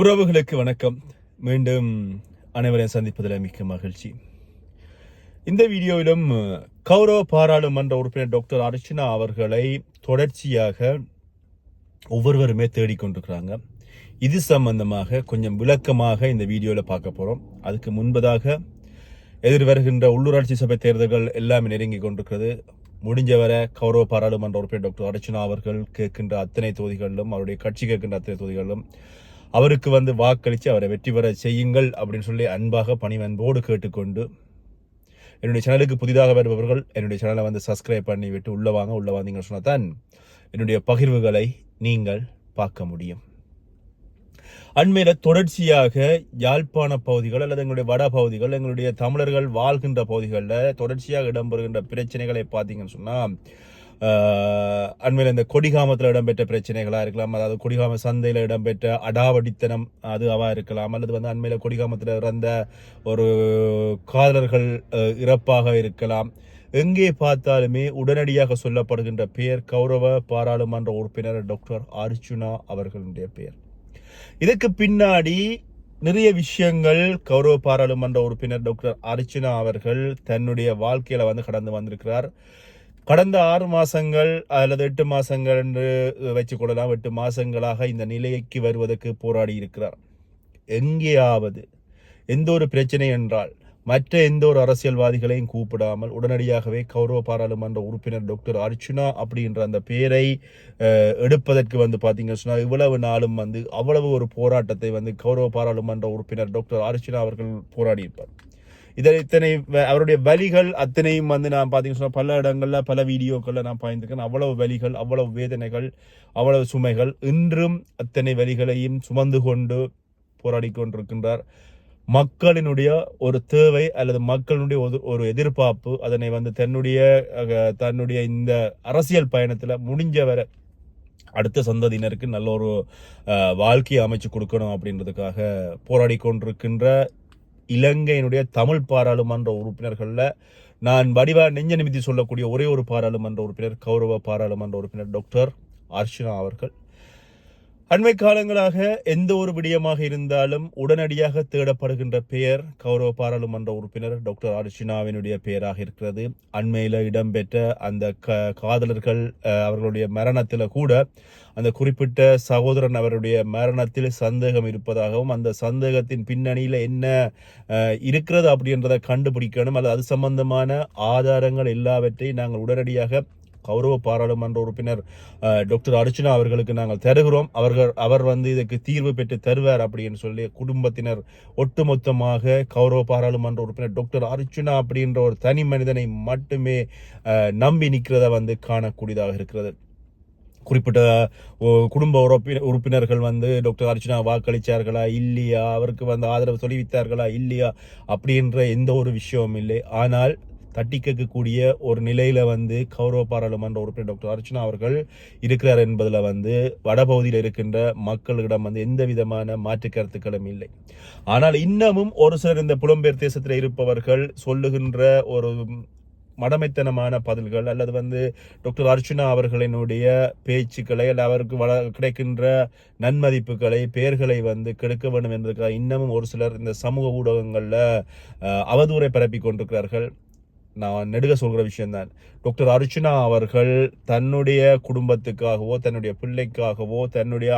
உறவுகளுக்கு வணக்கம். மீண்டும் அனைவரையும் சந்திப்பதில் மிக்க மகிழ்ச்சி. இந்த வீடியோவிலும் கௌரவ பாராளுமன்ற உறுப்பினர் டாக்டர் அர்ச்சனா அவர்களை தொடர்ச்சியாக ஒவ்வொருவருமே தேடிக்கொண்டிருக்கிறாங்க இது சம்பந்தமாக கொஞ்சம் விளக்கமாக இந்த வீடியோவில் பார்க்க போகிறோம் அதுக்கு முன்பதாக எதிர்வருகின்ற உள்ளூராட்சி சபை தேர்தல்கள் எல்லாமே நெருங்கி கொண்டிருக்கிறது. முடிஞ்சவரை கௌரவ பாராளுமன்ற உறுப்பினர் டாக்டர் அர்ச்சனா அவர்கள் கேட்கின்ற அத்தனை தொகுதிகளிலும் அவருடைய கட்சி கேட்கின்ற அத்தனை தொகுதிகளிலும் அவருக்கு வந்து வாக்களித்து அவரை வெற்றி பெற செய்யுங்கள் அப்படின்னு சொல்லி அன்பாக பணிவன்போடு கேட்டுக்கொண்டு என்னுடைய சேனலுக்கு புதிதாக வருபவர்கள் என்னுடைய சேனலை வந்து சப்ஸ்கிரைப் பண்ணி விட்டு உள்ள வாங்க உள்ளே வந்தீங்கன்னு சொன்னால் தான் என்னுடைய பகிர்வுகளை நீங்கள் பார்க்க முடியும். அண்மையில் தொடர்ச்சியாக யாழ்ப்பாண பகுதிகள் அல்லது எங்களுடைய வட பகுதிகள் எங்களுடைய தமிழர்கள் வாழ்கின்ற பகுதிகளில் தொடர்ச்சியாக இடம்பெறுகின்ற பிரச்சனைகளை பார்த்தீங்கன்னு சொன்னால் அண்மையில் இந்த கொடிகாமத்தில் இடம்பெற்ற பிரச்சனைகளாக இருக்கலாம் அதாவது கொடிகாம சந்தையில் இடம்பெற்ற அடாவடித்தனம் அது அவா இருக்கலாம் அல்லது வந்து அண்மையில் கொடிகாமத்தில் இறந்த ஒரு காதலர்கள் இறப்பாக இருக்கலாம். எங்கே பார்த்தாலுமே உடனடியாக சொல்லப்படுகின்ற பெயர் கௌரவ பாராளுமன்ற உறுப்பினர் டாக்டர் அர்ஜுனா அவர்களுடைய பெயர். இதுக்கு பின்னாடி நிறைய விஷயங்கள் கௌரவ பாராளுமன்ற உறுப்பினர் டாக்டர் அர்ச்சனா அவர்கள் தன்னுடைய வாழ்க்கையில் வந்து கடந்து வந்திருக்கிறார். கடந்த ஆறு மாதங்கள் அல்லது எட்டு மாதங்கள் என்று வச்சுக்கொள்ளலாம் எட்டு மாதங்களாக இந்த நிலைக்கு வருவதற்கு போராடி இருக்கிறார். எங்கேயாவது எந்த ஒரு பிரச்சனை என்றால் மற்ற எந்த ஒரு அரசியல்வாதிகளையும் கூப்பிடாமல் உடனடியாகவே கௌரவ பாராளுமன்ற உறுப்பினர் டாக்டர் அர்ச்சுனா அப்படின்ற அந்த பெயரை எடுப்பதற்கு வந்து பார்த்தீங்கன்னு சொன்னால் இவ்வளவு நாளும் வந்து அவ்வளவு ஒரு போராட்டத்தை வந்து கௌரவ பாராளுமன்ற உறுப்பினர் டாக்டர் அர்ச்சுனா அவர்கள் போராடி இதில் இதை இத்தனை வ- அவருடைய வலிகள் அத்தனையும் வந்து நான் பார்த்தீங்கன்னு சொன்னால் பல இடங்களில் பல வீடியோக்களில் நான் பாய்ந்திருக்கேன். அவ்வளவு வலிகள் அவ்வளவு வேதனைகள் அவ்வளவு சுமைகள் இன்றும் அத்தனை வலிகளையும் சுமந்து கொண்டு போராடி கொண்டிருக்கின்றார். மக்களினுடைய ஒரு தேவை அல்லது மக்களினுடைய ஒரு ஒரு எதிர்பார்ப்பு அதனை வந்து தன்னுடைய தன்னுடைய இந்த அரசியல் பயணத்தில் முடிஞ்ச வரை அடுத்த சந்ததியினருக்கு நல்ல ஒரு வாழ்க்கையை அமைச்சு கொடுக்கணும் அப்படின்றதுக்காக போராடி கொண்டிருக்கின்ற இலங்கையினுடைய தமிழ் பாராளுமன்ற உறுப்பினர்களில் நான் வடிவா நெஞ்ச நிமித்தி சொல்லக்கூடிய ஒரே ஒரு பாராளுமன்ற உறுப்பினர் கௌரவ பாராளுமன்ற உறுப்பினர் டாக்டர் அர்ச்சனா அவர்கள். அண்மை காலங்களாக எந்த ஒரு விடயமாக இருந்தாலும் உடனடியாக தேடப்படுகின்ற பெயர் கௌரவ பாராளுமன்ற உறுப்பினர் டாக்டர் அர்ஜுனாவினுடைய பெயராக இருக்கிறது. அண்மையில் இடம்பெற்ற அந்த க காதலர்கள் அவர்களுடைய மரணத்தில் கூட அந்த குறிப்பிட்ட சகோதரன் அவருடைய மரணத்தில் சந்தேகம் இருப்பதாகவும் அந்த சந்தேகத்தின் பின்னணியில் என்ன இருக்கிறது அப்படின்றத கண்டுபிடிக்கணும். அல்லது அது சம்பந்தமான ஆதாரங்கள் எல்லாவற்றையும் நாங்கள் உடனடியாக கௌரவ பாராளுமன்ற உறுப்பினர் டாக்டர் அர்ச்சனா அவர்களுக்கு நாங்கள் தருகிறோம். அவர்கள் அவர் வந்து இதுக்கு தீர்வு பெற்று தருவார் அப்படின்னு சொல்லி குடும்பத்தினர் ஒட்டுமொத்தமாக கௌரவ பாராளுமன்ற உறுப்பினர் டாக்டர் அர்ச்சனா அப்படின்ற ஒரு தனி மனிதனை மட்டுமே நம்பி நிற்கிறத வந்து காணக்கூடியதாக இருக்கிறது. குறிப்பிட்ட குடும்ப உறுப்பினர் உறுப்பினர்கள் வந்து டாக்டர் அர்ச்சனா வாக்களித்தார்களா இல்லையா? அவருக்கு வந்து ஆதரவு தெரிவித்தார்களா இல்லையா? அப்படின்ற எந்த ஒரு விஷயமும் இல்லை. ஆனால் தட்டி கேட்கக்கூடிய ஒரு நிலையில் வந்து கௌரவ பாராளுமன்ற உறுப்பினர் டாக்டர் அர்ச்சனா அவர்கள் இருக்கிறார் என்பதில் வந்து வடபகுதியில் இருக்கின்ற மக்களிடம் வந்து எந்த விதமான மாற்று கருத்துக்களும் இல்லை. ஆனால் இன்னமும் ஒரு சிலர் இந்த புலம்பெயர் தேசத்தில் இருப்பவர்கள் சொல்லுகின்ற ஒரு மடமைத்தனமான பதில்கள் அல்லது வந்து டாக்டர் அர்ச்சுனா அவர்களினுடைய பேச்சுக்களை அல்ல அவருக்கு வள கிடைக்கின்ற நன்மதிப்புகளை பெயர்களை வந்து கெடுக்க வேண்டும் என்பதற்காக இன்னமும் ஒரு சிலர் இந்த சமூக ஊடகங்களில் அவதூறை பரப்பி கொண்டிருக்கிறார்கள். நான் நெடுக சொல்கிற விஷயம்தான். டாக்டர் அர்ச்சுனா அவர்கள் தன்னுடைய குடும்பத்துக்காகவோ தன்னுடைய பிள்ளைக்காகவோ தன்னுடைய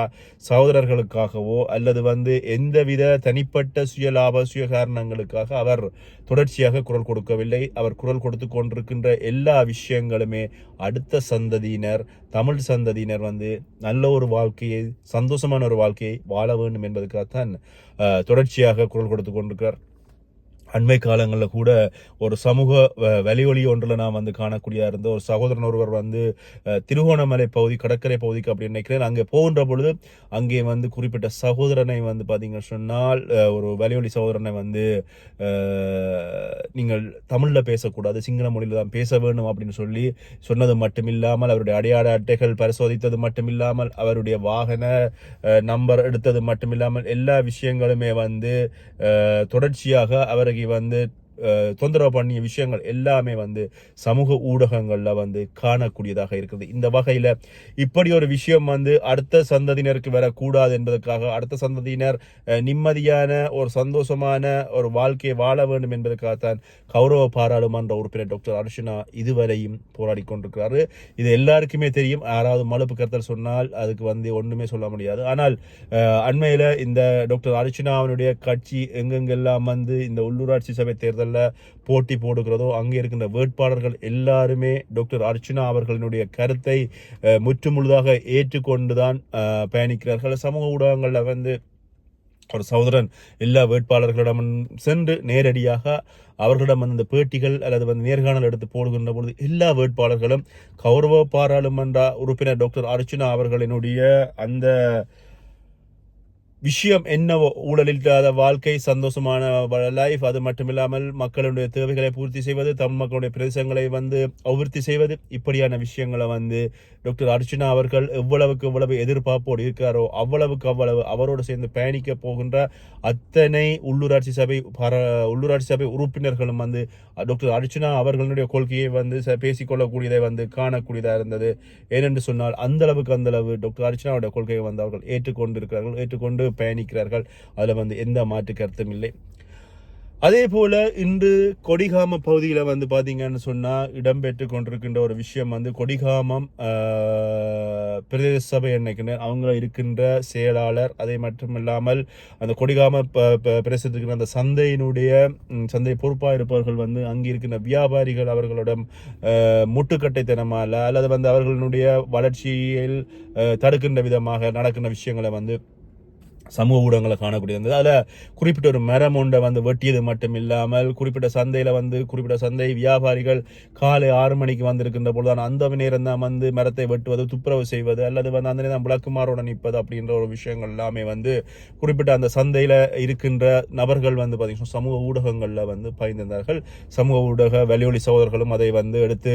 சகோதரர்களுக்காகவோ அல்லது வந்து எந்தவித தனிப்பட்ட சுயலாப சுய காரணங்களுக்காக அவர் தொடர்ச்சியாக குரல் கொடுக்கவில்லை. அவர் குரல் கொடுத்து கொண்டிருக்கின்ற எல்லா விஷயங்களுமே அடுத்த சந்ததியினர் தமிழ் சந்ததியினர் வந்து நல்ல ஒரு வாழ்க்கையை சந்தோஷமான ஒரு வாழ்க்கையை வாழ வேண்டும் என்பதுக்காகத்தான் தொடர்ச்சியாக குரல் கொடுத்து கொண்டிருக்கிறார். அண்மை காலங்களில் கூட ஒரு சமூக வ- ஒன்றில் நான் வந்து காணக்கூடிய இருந்த ஒரு சகோதரன் ஒருவர் வந்து திருகோணமலை பகுதி கடற்கரை பகுதிக்கு அப்படின்னு நினைக்கிறேன். அங்கே போகின்ற பொழுது அங்கே வந்து குறிப்பிட்ட சகோதரனை வந்து பார்த்தீங்கன்னு சொன்னால் ஒரு வலியொலி சகோதரனை வந்து நீங்கள் தமிழில் பேசக்கூடாது சிங்கள மொழியில் தான் பேச வேண்டும் அப்படின்னு சொல்லி சொன்னது மட்டுமில்லாமல் அவருடைய அடையாள அட்டைகள் பரிசோதித்தது மட்டுமில்லாமல் அவருடைய வாகன நம்பர் எடுத்தது மட்டுமில்லாமல் எல்லா விஷயங்களுமே வந்து தொடர்ச்சியாக அவருக்கு வந்து தொந்தரவு பண்ணிய விஷயங்கள் எல்லாமே வந்து சமூக ஊடகங்களில் வந்து காணக்கூடியதாக இருக்குது. இந்த வகையில் இப்படி ஒரு விஷயம் வந்து அடுத்த சந்ததியினருக்கு வரக்கூடாது என்பதற்காக அடுத்த சந்ததியினர் நிம்மதியான ஒரு சந்தோஷமான ஒரு வாழ்க்கையை வாழ வேண்டும் என்பதற்காகத்தான் கௌரவ பாராளுமன்ற உறுப்பினர் டாக்டர் அர்ஷனா இதுவரையும் போராடி கொண்டிருக்கிறாரு. இது எல்லாருக்குமே தெரியும். யாராவது மலுப்பு கருத்தல் சொன்னால் அதுக்கு வந்து ஒன்றுமே சொல்ல முடியாது. ஆனால் அண்மையில் இந்த டாக்டர் அர்ச்சனாவினுடைய கட்சி எங்கெங்கெல்லாம் வந்து இந்த உள்ளூராட்சி சபை தேர்தல் தேர்தலில் போட்டி போடுகிறதோ அங்கே இருக்கின்ற வேட்பாளர்கள் எல்லாருமே டாக்டர் அர்ச்சனா அவர்களினுடைய கருத்தை முற்றுமுழுதாக ஏற்றுக்கொண்டு தான் பயணிக்கிறார்கள். சமூக ஊடகங்களில் வந்து ஒரு சகோதரன் எல்லா வேட்பாளர்களிடம் சென்று நேரடியாக அவர்களிடம் வந்து இந்த பேட்டிகள் அல்லது வந்து நேர்காணல் எடுத்து போடுகின்ற பொழுது எல்லா வேட்பாளர்களும் கௌரவ பாராளுமன்ற உறுப்பினர் டாக்டர் அர்ச்சுனா அவர்களினுடைய அந்த விஷயம் என்னவோ ஊழல் இல்லாத வாழ்க்கை சந்தோஷமான லைஃப் அது மட்டுமில்லாமல் மக்களுடைய தேவைகளை பூர்த்தி செய்வது தமிழ் மக்களுடைய பிரதேசங்களை வந்து அபிவிருத்தி செய்வது இப்படியான விஷயங்களை வந்து டாக்டர் அர்ஜுனா அவர்கள் எவ்வளவுக்கு எவ்வளவு எதிர்பார்ப்போடு இருக்கிறாரோ அவ்வளவுக்கு அவ்வளவு அவரோடு சேர்ந்து பயணிக்க போகின்ற அத்தனை உள்ளூராட்சி சபை பர உள்ளூராட்சி சபை உறுப்பினர்களும் வந்து டாக்டர் அர்ஜுனா அவர்களுடைய கொள்கையை வந்து ச- பேசிக்கொள்ளக்கூடியதை வந்து காணக்கூடியதாக இருந்தது. ஏனென்று சொன்னால் அந்தளவுக்கு அந்தளவு டாக்டர் அர்ச்சனாவுடைய கொள்கையை வந்து அவர்கள் ஏற்றுக்கொண்டிருக்கிறார்கள். ஏற்றுக்கொண்டு பயணிக்கிறார்கள். அதில் வந்து எந்த மாற்று கருத்தும் இல்லை. அதே போல் இன்று கொடிகாம பகுதியில் வந்து பார்த்தீங்கன்னு சொன்னால் இடம்பெற்று கொண்டிருக்கின்ற ஒரு விஷயம் வந்து கொடிகாமம் பிரதேச சபை நினைக்கின்றேன் அவங்க இருக்கின்ற செயலாளர் அதை மட்டுமில்லாமல் அந்த கொடிகாம ப- ப- பிரதேசத்தில் இருக்கிற அந்த சந்தையினுடைய சந்தை பொறுப்பாக இருப்பவர்கள் வந்து அங்கே இருக்கின்ற வியாபாரிகள் அவர்களிடம் முட்டுக்கட்டைத்தனமாக அல்லது வந்து அவர்களுடைய வளர்ச்சியில் தடுக்கின்ற விதமாக நடக்கின்ற விஷயங்களை வந்து சமூக ஊடகங்களை காணக்கூடியது இருந்தது. அதில் குறிப்பிட்ட ஒரு மரம் ஒன்றை வந்து வெட்டியது மட்டும் இல்லாமல் குறிப்பிட்ட சந்தையில் வந்து குறிப்பிட்ட சந்தை வியாபாரிகள் காலை ஆறு மணிக்கு வந்திருக்கின்ற பொழுது அந்த நேரம் தான் வந்து மரத்தை வெட்டுவது துப்புரவு செய்வது அல்லது வந்து அந்த நேரம் விளக்குமாரோட நிற்பது அப்படின்ற ஒரு விஷயங்கள் எல்லாமே வந்து குறிப்பிட்ட அந்த சந்தையில் இருக்கின்ற நபர்கள் வந்து பார்த்தீங்கன்னா சமூக ஊடகங்களில் வந்து பகிர்ந்திருந்தார்கள் சமூக ஊடக வலியொலி சகோதரர்களும் அதை வந்து எடுத்து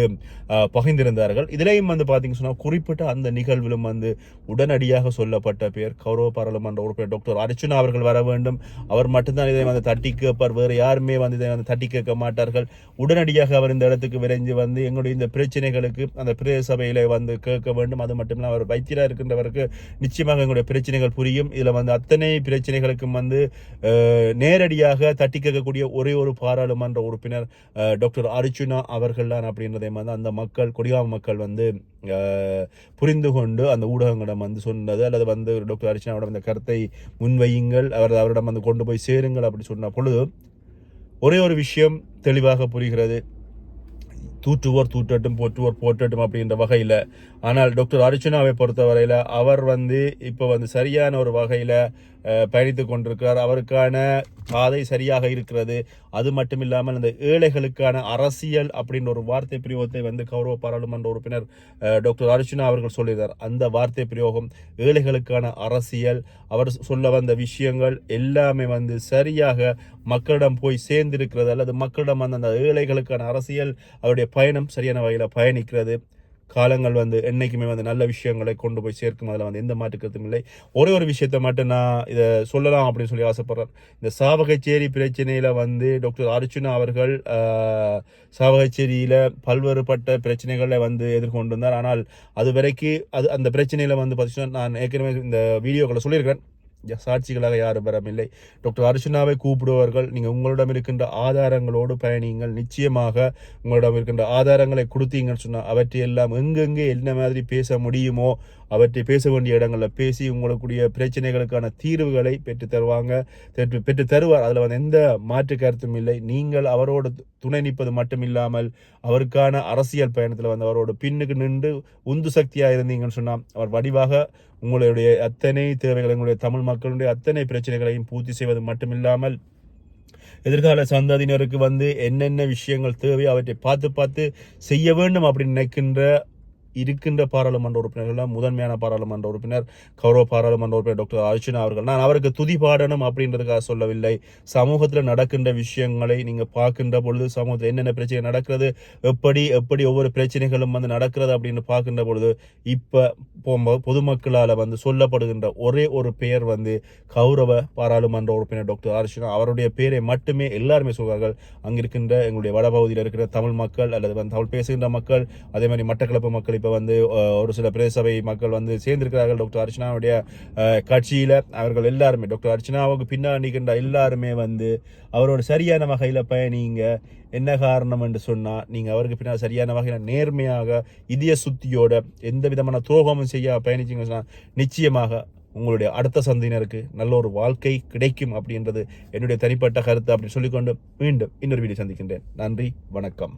பகிர்ந்திருந்தார்கள். இதுலேயும் வந்து பார்த்தீங்கன்னா குறிப்பிட்ட அந்த நிகழ்விலும் வந்து உடனடியாக சொல்லப்பட்ட பேர் கௌரவ பாராளுமன்ற உறுப்பினர் டாக்டர் அர்ச்சுனா அவர்கள் வர வேண்டும். அவர் மட்டும்தான் இதை வந்து தட்டி கேட்பார். வேறு யாருமே வந்து இதை வந்து தட்டி கேட்க மாட்டார்கள். உடனடியாக அவர் இந்த இடத்துக்கு விரைந்து வந்து எங்களுடைய இந்த பிரச்சனைகளுக்கு அந்த பிரதேச சபையில் வந்து கேட்க வேண்டும். அது மட்டும் இல்லாமல் அவர் வைத்தியராக இருக்கின்றவருக்கு நிச்சயமாக எங்களுடைய பிரச்சனைகள் புரியும். இதில் வந்து அத்தனை பிரச்சனைகளுக்கும் வந்து நேரடியாக தட்டி கேட்கக்கூடிய ஒரே ஒரு பாராளுமன்ற உறுப்பினர் டாக்டர் அர்ச்சுனா அவர்கள் தான் அப்படின்றதை வந்து அந்த மக்கள் கொடிகாம மக்கள் வந்து புரிந்து கொண்டு அந்த ஊடகங்களிடம் வந்து சொன்னது. அல்லது வந்து டாக்டர் அர்ச்சனாவோட இந்த கருத்தை முன்வையுங்கள் அவர் அவரிடம் வந்து கொண்டு போய் சேருங்கள் அப்படி சொன்ன பொழுது ஒரே ஒரு விஷயம் தெளிவாக புரிகிறது. தூற்றுவோர் தூற்றட்டும் போற்றுவோர் போற்றட்டும் அப்படின்ற வகையில். ஆனால் டாக்டர் அர்ச்சனாவை பொறுத்தவரையில் அவர் வந்து இப்போ வந்து சரியான ஒரு வகையில் பயணித்து கொண்டிருக்கிறார். அவருக்கான பாதை சரியாக இருக்கிறது. அது மட்டும் இல்லாமல் அந்த ஏழைகளுக்கான அரசியல் அப்படின்ற ஒரு வார்த்தை பிரயோகத்தை வந்து கௌரவ பாராளுமன்ற உறுப்பினர் டாக்டர் அர்ஜுனா அவர்கள் சொல்லியிருந்தார். அந்த வார்த்தை பிரயோகம் ஏழைகளுக்கான அரசியல் அவர் சொல்ல வந்த விஷயங்கள் எல்லாமே வந்து சரியாக மக்களிடம் போய் சேர்ந்திருக்கிறது. அல்லது மக்களிடம் அந்த அந்த ஏழைகளுக்கான அரசியல் அவருடைய பயணம் சரியான வகையில் பயணிக்கிறது. காலங்கள் வந்து என்றைக்குமே வந்து நல்ல விஷயங்களை கொண்டு போய் சேர்க்கும். அதில் வந்து எந்த மாற்றுக்கிறதும் இல்லை. ஒரே ஒரு விஷயத்தை மட்டும் நான் இதை சொல்லலாம் அப்படின்னு சொல்லி ஆசைப்படுறேன். இந்த சாவகச்சேரி பிரச்சனையில் வந்து டாக்டர் அர்ச்சுனா அவர்கள் சாவகச்சேரியில் பல்வேறுபட்ட பிரச்சனைகளை வந்து எதிர்கொண்டு வந்தார் ஆனால் அது வரைக்கும் அது அந்த பிரச்சனையில் வந்து பார்த்தீங்கன்னா நான் ஏற்கனவே இந்த வீடியோக்களை சொல்லியிருக்கிறேன். சாட்சிகளாக யாரும் வரவில்லை. டாக்டர் அர்ஷனாவை கூப்பிடுவார்கள் நீங்கள் உங்களிடம் இருக்கின்ற ஆதாரங்களோடு பயணியுங்கள். நிச்சயமாக உங்களிடம் இருக்கின்ற ஆதாரங்களை கொடுத்தீங்கன்னு சொன்னால் அவற்றையெல்லாம் எங்கெங்கே என்ன மாதிரி பேச முடியுமோ அவற்றை பேச வேண்டிய இடங்களில் பேசி உங்களுக்குரிய பிரச்சனைகளுக்கான தீர்வுகளை பெற்று தருவாங்க. பெற்று பெற்று தருவார். அதில் வந்து எந்த மாற்று கருத்தும் இல்லை. நீங்கள் அவரோடு துணை நிற்பது மட்டும் இல்லாமல் அவருக்கான அரசியல் பயணத்தில் வந்து அவரோட பின்னுக்கு நின்று உந்து சக்தியாக இருந்தீங்கன்னு சொன்னால் அவர் வடிவாக உங்களுடைய அத்தனை தேவைகள் உங்களுடைய தமிழ் மக்களுடைய அத்தனை பிரச்சனைகளையும் பூர்த்தி செய்வது மட்டுமில்லாமல் எதிர்கால சந்ததியினருக்கு வந்து என்னென்ன விஷயங்கள் தேவை அவற்றை பார்த்து பார்த்து செய்ய வேண்டும் அப்படின்னு நினைக்கின்ற இருக்கின்ற பாராளுமன்ற உறுப்பினர்கள் முதன்மையான பாராளுமன்ற உறுப்பினர் கௌரவ பாராளுமன்ற உறுப்பினர் டாக்டர் அர்ச்சனா அவர்கள். நான் அவருக்கு துதி பாடணும் அப்படின்றதுக்காக சொல்லவில்லை. சமூகத்தில் நடக்கின்ற விஷயங்களை நீங்கள் பார்க்கின்ற பொழுது சமூகத்தில் என்னென்ன பிரச்சனை நடக்கிறது எப்படி எப்படி ஒவ்வொரு பிரச்சனைகளும் வந்து நடக்கிறது அப்படின்னு பார்க்கின்ற பொழுது இப்போ பொதுமக்களால் வந்து சொல்லப்படுகின்ற ஒரே ஒரு பெயர் வந்து கௌரவ பாராளுமன்ற உறுப்பினர் டாக்டர் அர்ச்சனா அவருடைய பேரை மட்டுமே எல்லாருமே சொல்வார்கள். அங்கிருக்கின்ற எங்களுடைய வடபகுதியில் இருக்கிற தமிழ் மக்கள் அல்லது வந்து தமிழ் பேசுகின்ற மக்கள் அதே மாதிரி மட்டக்களப்பு மக்கள் இப்போ வந்து ஒரு சில பிரதேசபை மக்கள் வந்து சேர்ந்திருக்கிறார்கள். டாக்டர் அர்ச்சனாவுடைய கட்சியில் அவர்கள் எல்லாருமே டாக்டர் அர்ச்சனாவுக்கு பின்னால் நிற்கின்ற எல்லாருமே வந்து அவரோட சரியான வகையில் பயணிங்க. என்ன காரணம் என்று சொன்னால் நீங்கள் அவருக்கு பின்னால் சரியான வகையில் நேர்மையாக இதய சுத்தியோட எந்த விதமான துரோகமும் செய்ய பயணிச்சீங்கன்னு சொன்னால் நிச்சயமாக உங்களுடைய அடுத்த சந்தையினருக்கு நல்ல ஒரு வாழ்க்கை கிடைக்கும் அப்படின்றது என்னுடைய தனிப்பட்ட கருத்து அப்படின்னு சொல்லிக்கொண்டு மீண்டும் இன்னொரு வீடியோ சந்திக்கின்றேன். நன்றி வணக்கம்.